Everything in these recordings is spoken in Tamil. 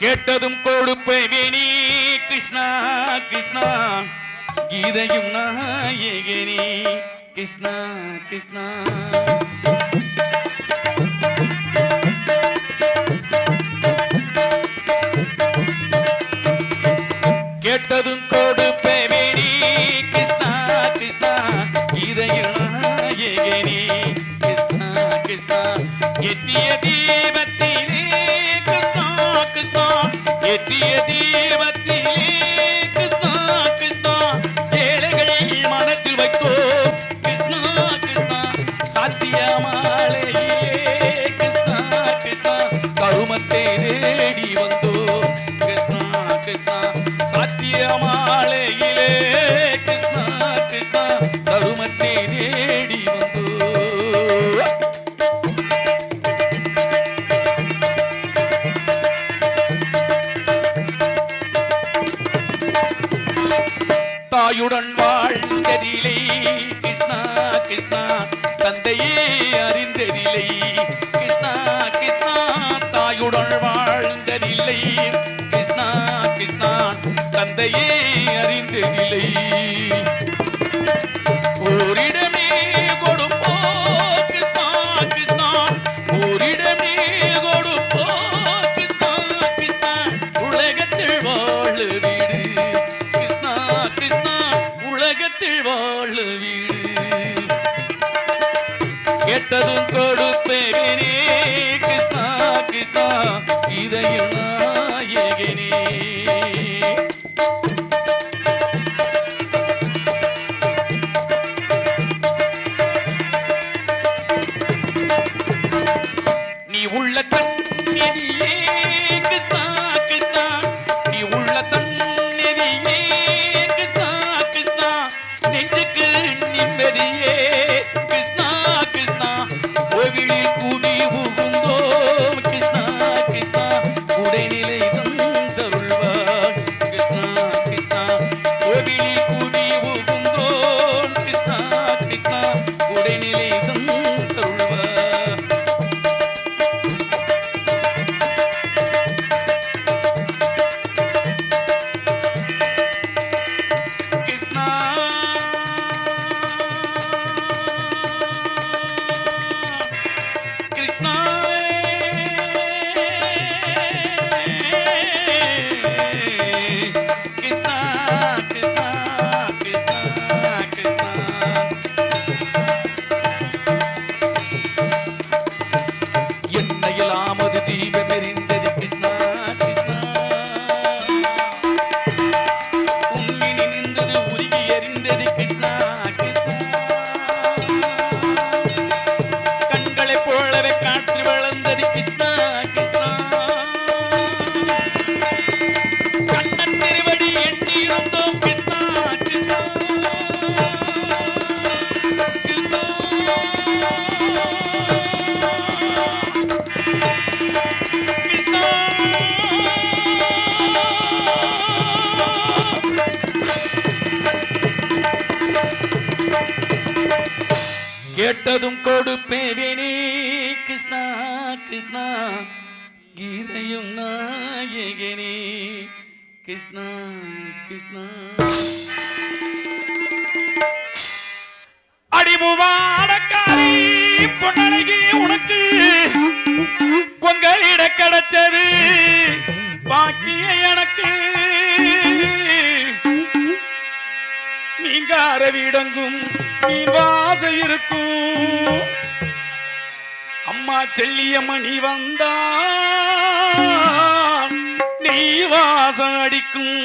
கேட்டதும் கொடுப்பேன் வேணி கிருஷ்ணா கிருஷ்ணா கீதையும் நாயகினி கிருஷ்ணா கிருஷ்ணா. தாயுடன் வாழ்ந்ததிலே. கிருஷ்ணா கிருஷ்ணா தந்தையே அறிந்ததில்லை கிருஷ்ணா கிருஷ்ணா தாயுடன் வாழ்ந்ததில்லை கிருஷ்ணா கிருஷ்ணா தந்தையே அறிந்ததில்லை ஓரிடமே கொடுப்போ கிருஷ்ணா கிருஷ்ணா ஓரிடமே கேட்டதும் கொடுப்பே. கிருஷ்ணா கிருஷ்ணா இதையும் நாயகினே Krishna கேட்டதும் கொடுப்பேவினே கிருஷ்ணா கிருஷ்ணா கீதையும் நாயகனே. கிருஷ்ணா கிருஷ்ணா. அடிபுவாடக்காரி பொன்னழகி உனக்கு பொங்கலிட கிடைச்சது. பாக்கிய எனக்கு. நீங்க அரவிடங்கும் நீ ஆசை இருக்கும். அம்மா செல்லியம்மணி வந்தா நீ வாசம் அடிக்கும்.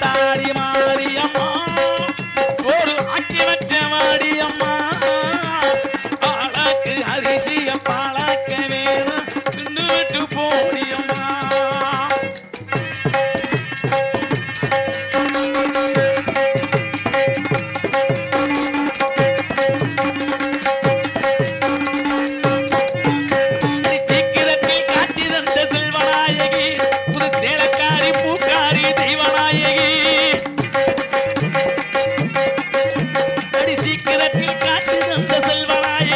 அத்தாடி சீக்கிரத்தில் காட்டு தந்த செல்வநாயகி